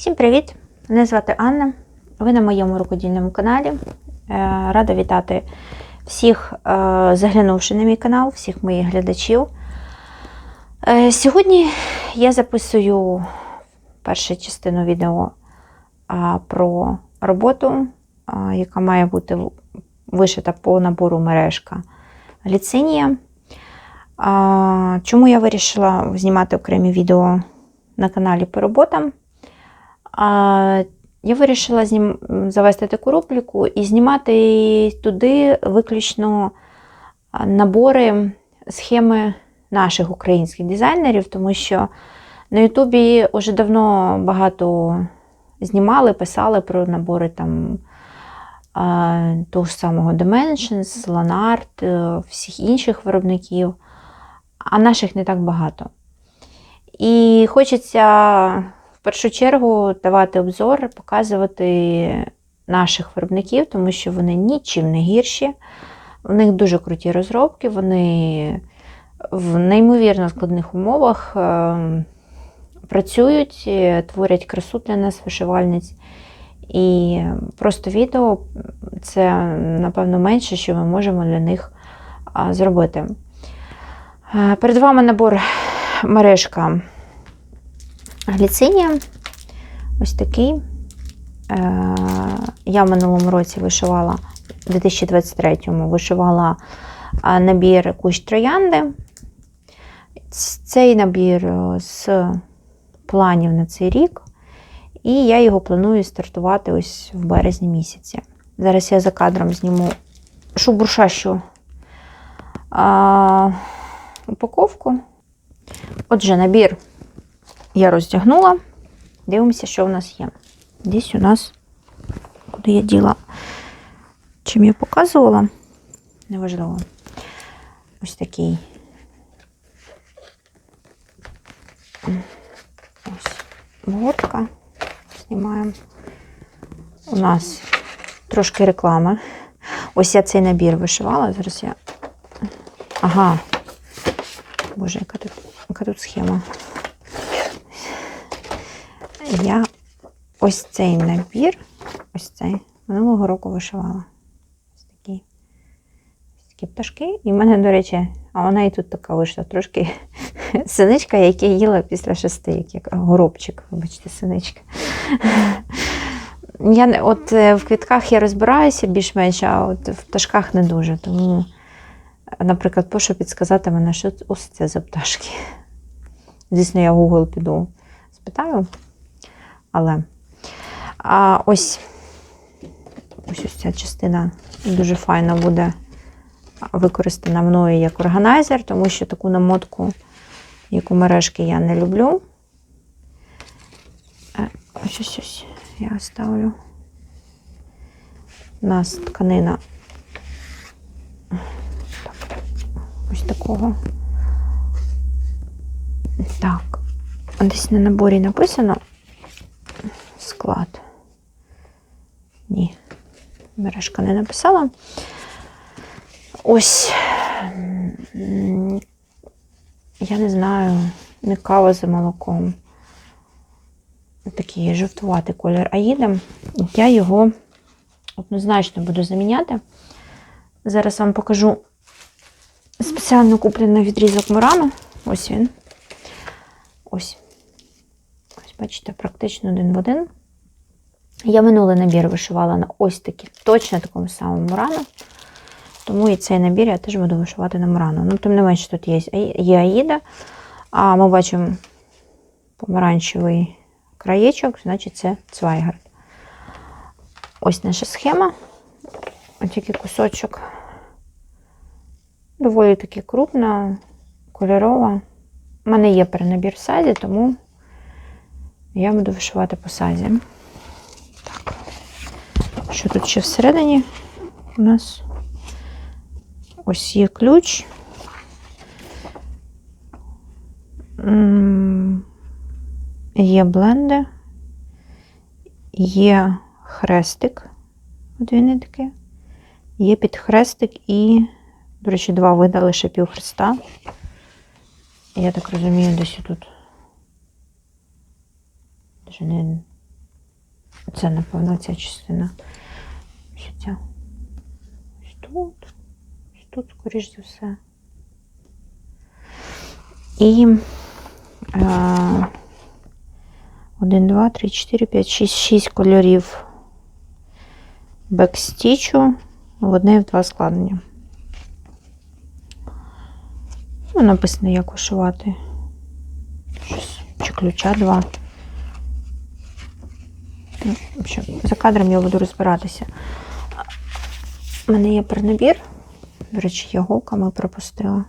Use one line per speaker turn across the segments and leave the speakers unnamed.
Всім привіт! Мене звати Анна. Ви на моєму рукодільному каналі. Е, Рада вітати всіх, е, заглянувши на мій канал, всіх моїх глядачів. Е, Сьогодні я записую першу частину відео про роботу, яка має бути вишита по набору мережка ліцинія. Чому я вирішила знімати окремі відео на каналі по роботам? Я вирішила знім... завести таку рубрику і знімати туди виключно набори, схеми наших українських дизайнерів, тому що на Ютубі вже давно багато знімали, писали про набори там того ж самого Dimensions, Lanart, е, всіх інших виробників, а наших не так багато. І хочеться в першу чергу давати обзор, показувати наших виробників, тому що вони нічим не гірші. У них дуже круті розробки, вони в неймовірно складних умовах е, працюють, е, творять красу для нас, вишивальниць. І просто відео це, напевно, менше, що ми можемо для них зробити. Е, Перед вами набор мережка гліцинія. Ось такий. Е, Я в минулому році вишивала, у 2023-му вишивала набір кущ троянди. Цей набір е, з планів на цей рік. І я його планую стартувати ось в березні місяці. Зараз я за кадром зніму шубуршащу упаковку. Отже, набір я роздягнула. Дивимося, що в нас є. Десь у нас, куди я діла, чим я показувала, неважливо. Ось такий. Ось гортка. Знімаємо. У нас трошки реклами. Ось я цей набір вишивала. Зараз я. Ага. Боже, яка тут, яка тут схема. Я ось цей набір, ось цей, минулого року вишивала. Ось такі, ось такі пташки. І в мене, до речі, а вона і тут така вийшла трошки синичка, яку я їла після шести, як, горобчик, вибачте, синичка. Я, от е, в квітках я розбираюся більш-менш, а от в пташках не дуже. Тому, наприклад, прошу підсказати мене, що ось це за пташки. Звісно, я в Google піду спитаю. Але а ось, ось ось ця частина дуже файно буде використана мною як органайзер, тому що таку намотку, як у мережки, я не люблю. Е, Ось ось ось я ставлю. У нас тканина ось такого. Так, десь на наборі написано склад. Ні, мережка не написала. Ось, я не знаю, не кава за молоком. Такий жовтуватий колір Аїда. Я його однозначно буду заміняти. Зараз вам покажу спеціально куплений відрізок Мурану. Ось він. Ось. Ось, бачите, практично один в один. Я минулий набір вишивала на ось такі, точно такому самому Мурану. Тому і цей набір я теж буду вишивати на Мурану. Ну, тим не менше, тут є, є Аїда. А ми бачимо помаранчевий краєчок, значить це Цвайгард. Ось наша схема. Ось такий кусочок. Доволі таки крупна, кольорова. У мене є перенабір в сазі, тому я буду вишивати по сазі. Так. Що тут ще всередині у нас? Ось є ключ. Є бленди, є хрестик, дві нитки, є підхрестик і, до речі, два вида лише півхреста. Я так розумію, десь тут. Даже не, Це, напевно, ця частина. Ось. Ось тут. Ось тут, скоріш за все. І е, 1, 2, 3, 4, 5, 6, 6 кольорів бекстічу в одне і в два складення. Ну, написано, як вишивати. Щось, чи ключа два. Ну, в общем, за кадром я буду розбиратися. У мене є перенабір. До речі, я голками пропустила.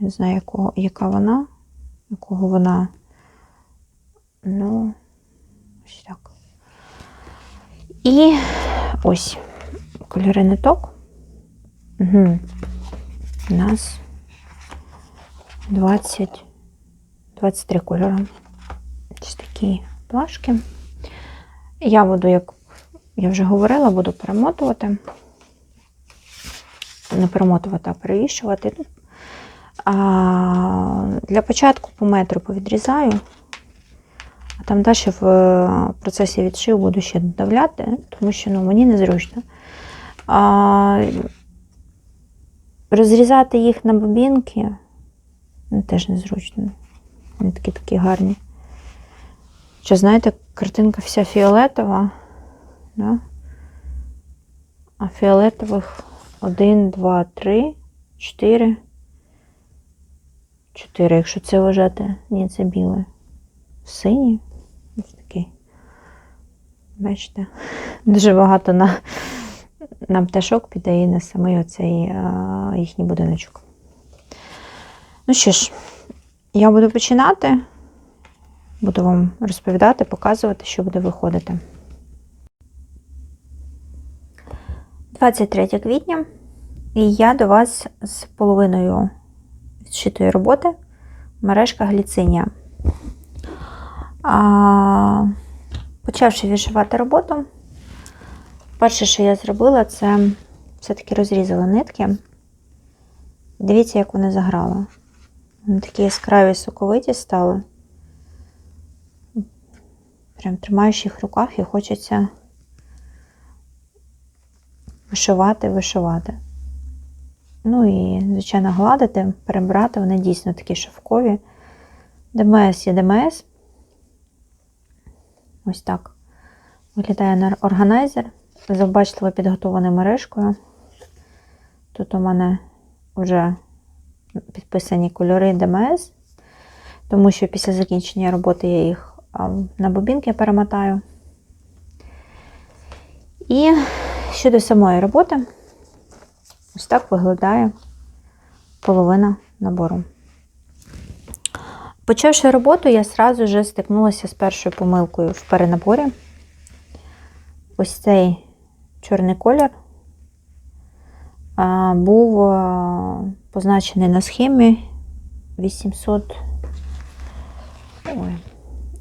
Я не знаю, якого, яка вона, якого вона. Ну, ось так. І ось кольори ниток. Угу. У нас 20, 23 кольори. Ось такі плашки. Я буду, як я вже говорила, буду перемотувати. Не перемотувати, а перевішувати. Ну, А, для початку по метру повідрізаю, а там далі в процесі відшиву буду ще додавляти, тому що ну, мені незручно. А, розрізати їх на бобінки ну, теж незручно. Вони такі такі гарні. Що, знаєте, картинка вся фіолетова, да? а фіолетових 1, 2, 3, 4. 4, якщо це вважати. Ні, це біле. Синій. Ось такий. Бачите? Дуже багато на, на пташок піде і на самий оцей а, їхній будиночок. Ну що ж, я буду починати. Буду вам розповідати, показувати, що буде виходити. 23 квітня, і я до вас з половиною відшитої роботи мережка гліцинія. А, почавши відшивати роботу, перше, що я зробила, це все-таки розрізала нитки. Дивіться, як вони заграли. Вони такі яскраві соковиті стали. Прям тримаєш їх в руках і хочеться вишивати, вишивати. Ну і, звичайно, гладити, перебрати, вони дійсно такі шовкові. ДМС є ДМС. Ось так. Виглядає на органайзер. Завбачливо підготований мережкою. Тут у мене вже підписані кольори ДМС, тому що після закінчення роботи я їх на бобінки перемотаю. І щодо самої роботи, ось так виглядає половина набору. Почавши роботу, я сразу вже стикнулася з першою помилкою в перенаборі. Ось цей чорний колір був позначений на схемі 800. Ой,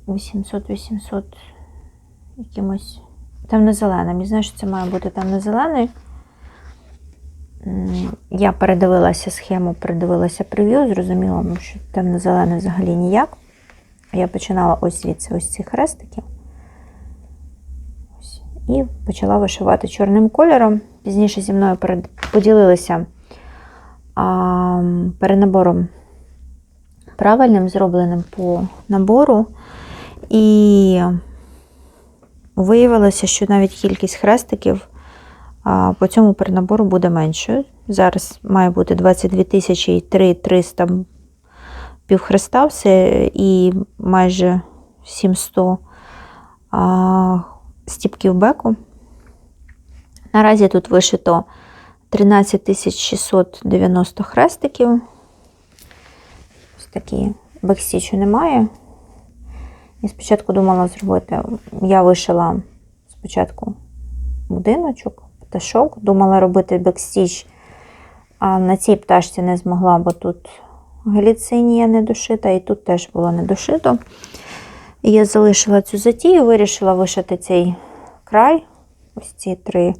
800-800 якимось темно-зеленим. Я знаю, що це має бути темно-зелений. Я передивилася схему, передивилася прев'ю, зрозуміла, що темно-зелений взагалі ніяк. Я починала ось звідси ось ці хрестики. Ось. І почала вишивати чорним кольором. Пізніше зі мною поділилися а, перенабором правильним, зробленим по набору. І виявилося, що навіть кількість хрестиків по цьому перенабору буде меншою. Зараз має бути 22 тисячі 300 півхреста все і майже 700 стіпків беку. Наразі тут вишито 13 690 хрестиків. Ось такі бекстічу немає. І спочатку думала зробити, я вишила спочатку будиночок, пташок, думала робити бекстіч, а на цій пташці не змогла, бо тут гліцинія не дошита, і тут теж було не дошито. І я залишила цю затію, вирішила вишити цей край, ось ці три.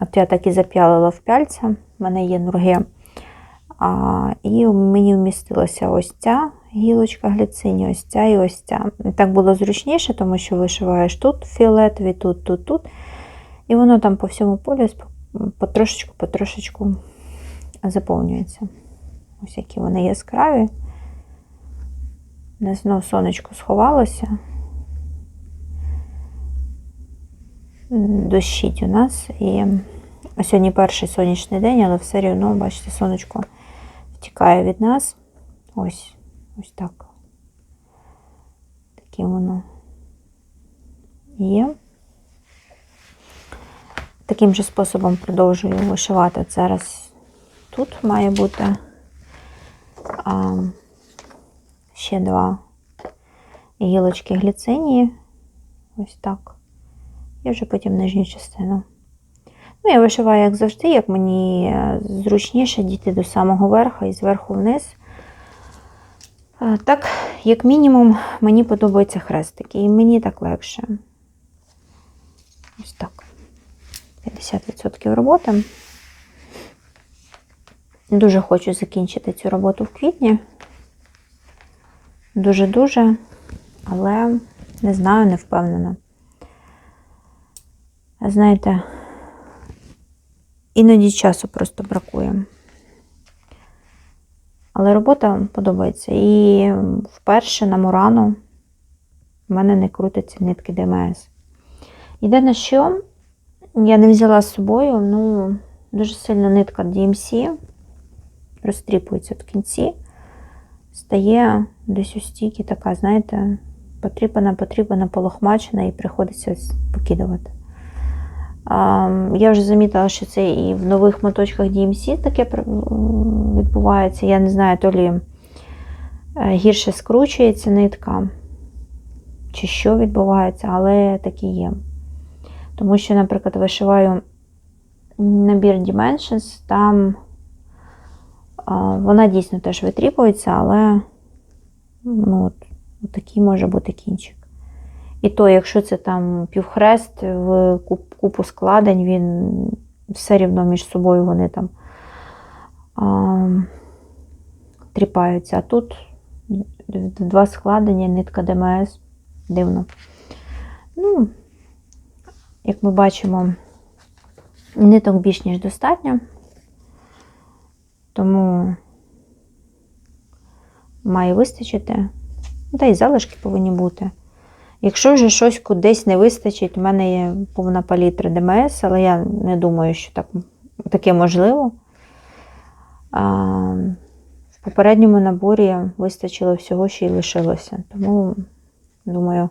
От я так і зап'ялила в пяльця, в мене є нурги. А, І мені вмістилася ось ця гілочка гліцині, ось ця і ось ця. Так було зручніше, тому що вишиваєш тут фіолетові, тут, тут, тут. І воно там по всьому полю потрошечку, потрошечку заповнюється. Ось які вони яскраві. Не знов сонечко сховалося. Дощить у нас. І сьогодні перший сонячний день, але все рівно, бачите, сонечко втікає від нас. Ось, ось так. Таке воно є. Таким же способом продовжую вишивати. Зараз тут має бути а, ще два гілочки гліцинії. Ось так. І вже потім нижню частину. Ну, я вишиваю, як завжди, як мені зручніше дійти до самого верху і зверху вниз. Так, як мінімум, мені подобаються хрестики, і мені так легше. Ось так. 50% роботи. Дуже хочу закінчити цю роботу в квітні. Дуже-дуже, але не знаю, не впевнена. Знаєте, іноді часу просто бракує. Але робота подобається. І вперше на Мурану в мене не крутиться нитки ДМС. Єдине, що я не взяла з собою, ну, дуже сильно нитка DMC розтріпується в кінці, стає десь у стійки така, знаєте, потрібна, потрібна, полохмачена і приходиться покидувати. Я вже замітила, що це і в нових моточках DMC таке відбувається. Я не знаю, то лі е, гірше скручується нитка, чи що відбувається, але такі є. Тому що, наприклад, вишиваю набір Dimensions, там вона дійсно теж витріпується, але ну, от такий може бути кінчик. І то, якщо це там півхрест в купу складень, він все рівно між собою вони там а, тріпаються. А тут два складення, нитка ДМС, дивно. Ну, як ми бачимо, ниток більш ніж достатньо, тому має вистачити. Та й залишки повинні бути. Якщо вже щось кудись не вистачить, у мене є повна палітра ДМС, але я не думаю, що так, таке можливо. А, В попередньому наборі вистачило всього, що й лишилося. Тому, думаю,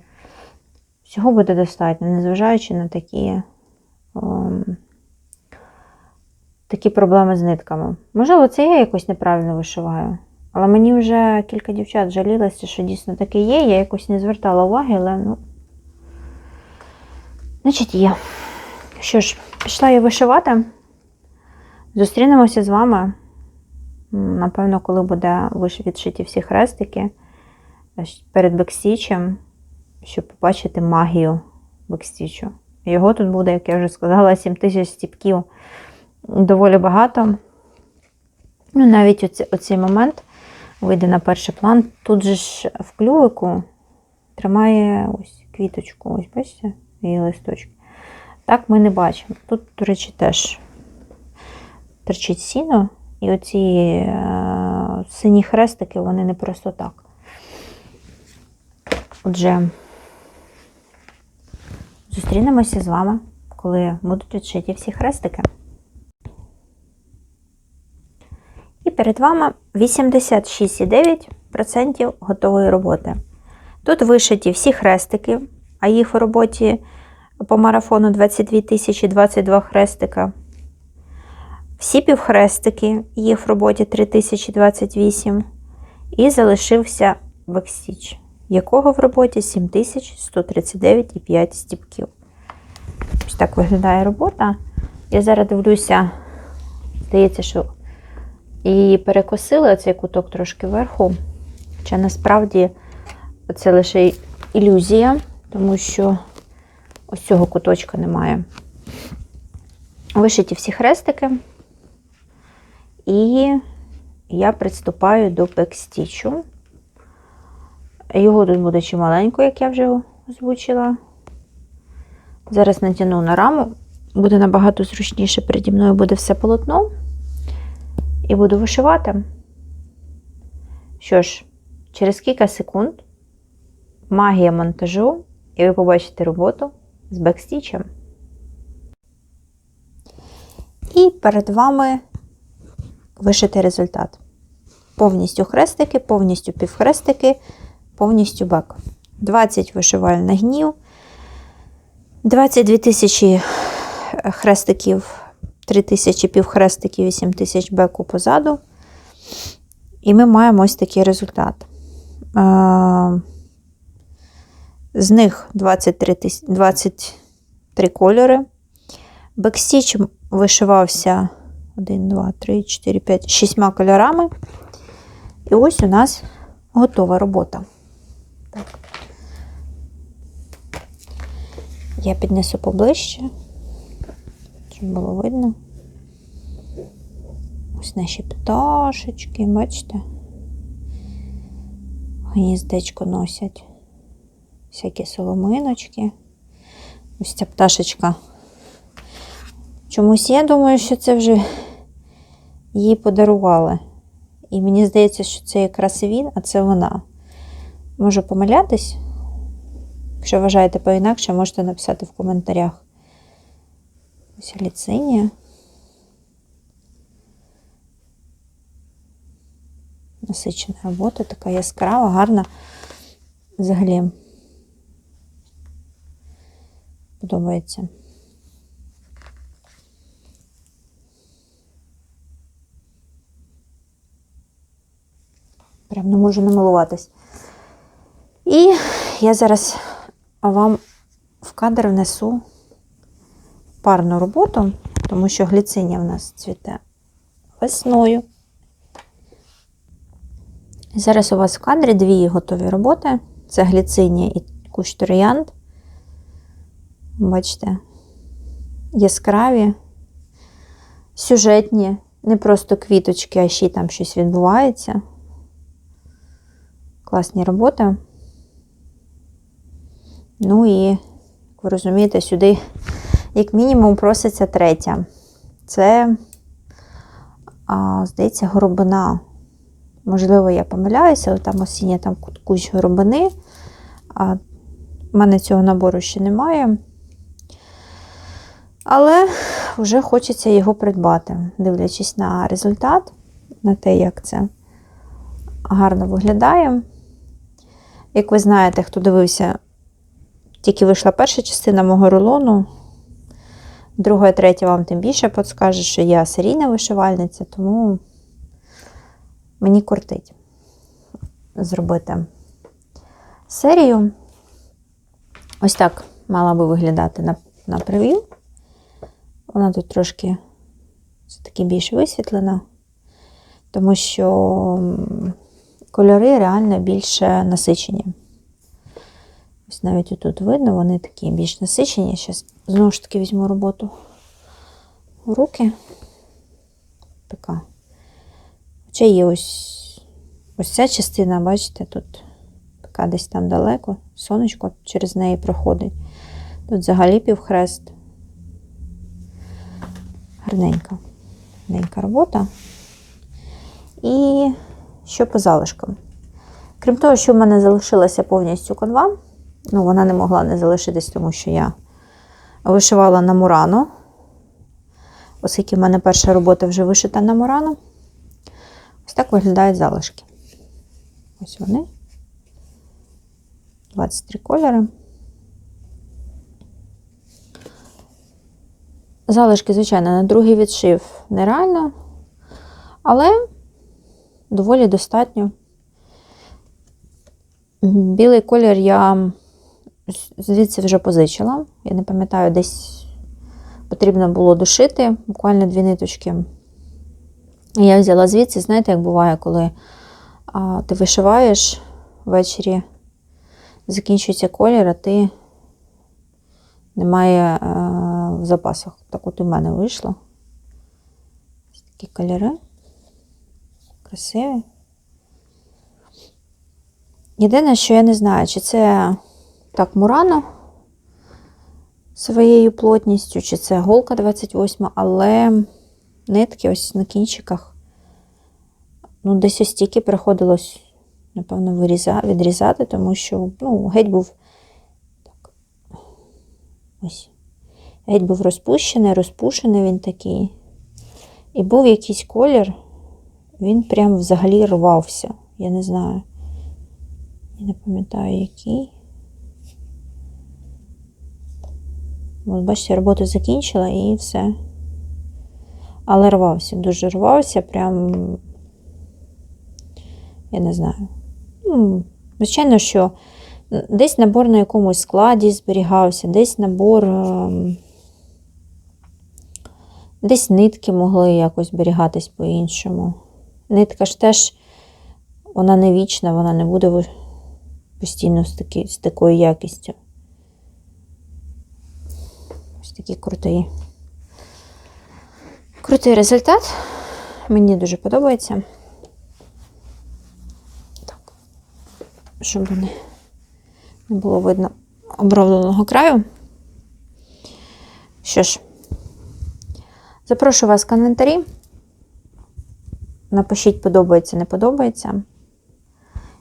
всього буде достатньо, незважаючи на такі о, такі проблеми з нитками. Можливо, це я якось неправильно вишиваю. Але мені вже кілька дівчат жалілося, що дійсно таке є. Я якось не звертала уваги, але ну. Значить, є. Що ж, пішла я вишивати. Зустрінемося з вами. Напевно, коли буде відшиті всі хрестики перед бекстічем, щоб побачити магію бекстічу. Його тут буде, як я вже сказала, 7 тисяч стіпків доволі багато. Ну, навіть оці, оцей момент вийде на перший план. Тут же ж в клювику тримає ось квіточку, ось бачите, її листочки. Так ми не бачимо. Тут, до речі, теж торчить сіно, і оці е сині хрестики, вони не просто так. Отже, зустрінемося з вами, коли будуть відшиті всі хрестики. І перед вами 86,9% готової роботи. Тут вишиті всі хрестики, а їх в роботі по марафону 22 тисячі 22 хрестика. Всі півхрестики, їх в роботі 3028. І залишився бекстіч, якого в роботі 7139,5 стіпків. Ось так виглядає робота. Я зараз дивлюся, здається, що і перекосили цей куток трошки вверху. Хоча насправді це лише ілюзія, тому що ось цього куточка немає. Вишиті всі хрестики, і я приступаю до бекстічу. Його тут буде чималенько, як я вже озвучила. Зараз натягну на раму, буде набагато зручніше переді мною буде все полотно. І буду вишивати. Що ж, через кілька секунд магія монтажу, і ви побачите роботу з бекстічем. І перед вами вишитий результат. Повністю хрестики, повністю півхрестики, повністю бек. 20 вишивальних гнів, 22 тисячі хрестиків, 3 тисячі півхрестиків, 8 тисяч беку позаду. І ми маємо ось такий результат. Е, З них 23, 23 кольори. Бекстіч вишивався 1, 2, 3, 4, 5, 6 кольорами. І ось у нас готова робота. Так. Я піднесу поближче, щоб було видно. Ось наші пташечки, бачите? Гніздечко носять всякі соломиночки. Ось ця пташечка. Чомусь я думаю, що це вже їй подарували. І мені здається, що це якраз він, а це вона. Можу помилятись. Якщо вважаєте по-інакше, можете написати в коментарях. Ось ліцинія. Насичена робота, така яскрава, гарна. Взагалі подобається. Прям не можу намилуватись. І я зараз вам в кадр внесу парну роботу, тому що гліциня в нас цвіте весною. Зараз у вас в кадрі дві готові роботи. Це гліцинія і кущ троянд. Бачите, яскраві, сюжетні, не просто квіточки, а ще й там щось відбувається. Класні роботи. Ну і, як ви розумієте, сюди, як мінімум, проситься третя. Це, а, здається, горобина. Можливо, я помиляюся, але там осіння там кущ горобини. А в мене цього набору ще немає. Але вже хочеться його придбати, дивлячись на результат, на те, як це гарно виглядає. Як ви знаєте, хто дивився, тільки вийшла перша частина мого рулону. Друга третя вам тим більше підскаже, що я серійна вишивальниця, тому мені кортить зробити серію. Ось так мала би виглядати на, на прев'ю. Вона тут трошки все-таки більш висвітлена, тому що кольори реально більше насичені. Ось навіть тут видно, вони такі більш насичені. Зараз знову ж таки візьму роботу в руки. Така. Хоча є ось, ось ця частина, бачите, тут така десь там далеко, сонечко через неї проходить. Тут взагалі півхрест. Гарненька. Гарненька робота. І що по залишкам? Крім того, що в мене залишилася повністю конва, ну, вона не могла не залишитись, тому що я вишивала на Мурано, оскільки в мене перша робота вже вишита на Мурано. Ось так виглядають залишки. Ось вони. 23 кольори. Залишки, звичайно, на другий відшив нереально, але доволі достатньо. Білий колір я звідси вже позичила. Я не пам'ятаю, десь потрібно було дошити, буквально дві ниточки. І Я взяла звідси, знаєте, як буває, коли а, ти вишиваєш ввечері, закінчується колір, а ти немає а, в запасах. Так от у мене вийшло. Такі кольори. Красиві. Єдине, що я не знаю, чи це так Мурано своєю плотністю, чи це голка 28, але нитки ось на кінчиках. Ну, десь ось стільки приходилось, напевно, виріза, відрізати, тому що ну, геть був так. Ось. Геть був розпущений, розпушений він такий. І був якийсь колір, він прям взагалі рвався. Я не знаю. Я не пам'ятаю, який. От, бачите, роботу закінчила і все. Але рвався, дуже рвався, прям. Я не знаю. Ну, звичайно, що десь набор на якомусь складі зберігався, десь набор. ем, Десь нитки могли якось зберігатись по-іншому. Нитка ж теж, вона не вічна, вона не буде постійно з, такою якістю. Такий крутий. Крутий результат. Мені дуже подобається. Так. Щоб не було видно обробленого краю. Що ж, запрошую вас в коментарі. Напишіть, подобається, не подобається.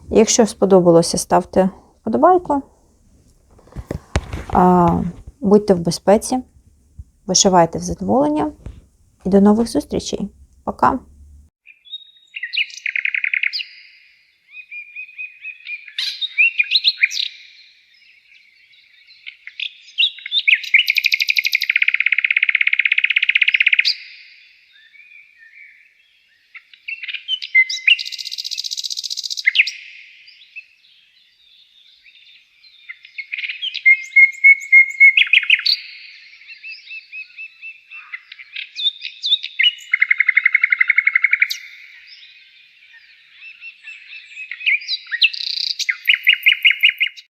Якщо сподобалося, ставте вподобайку. Будьте в безпеці, вишивайте в задоволення. І до нових зустрічей. Пока!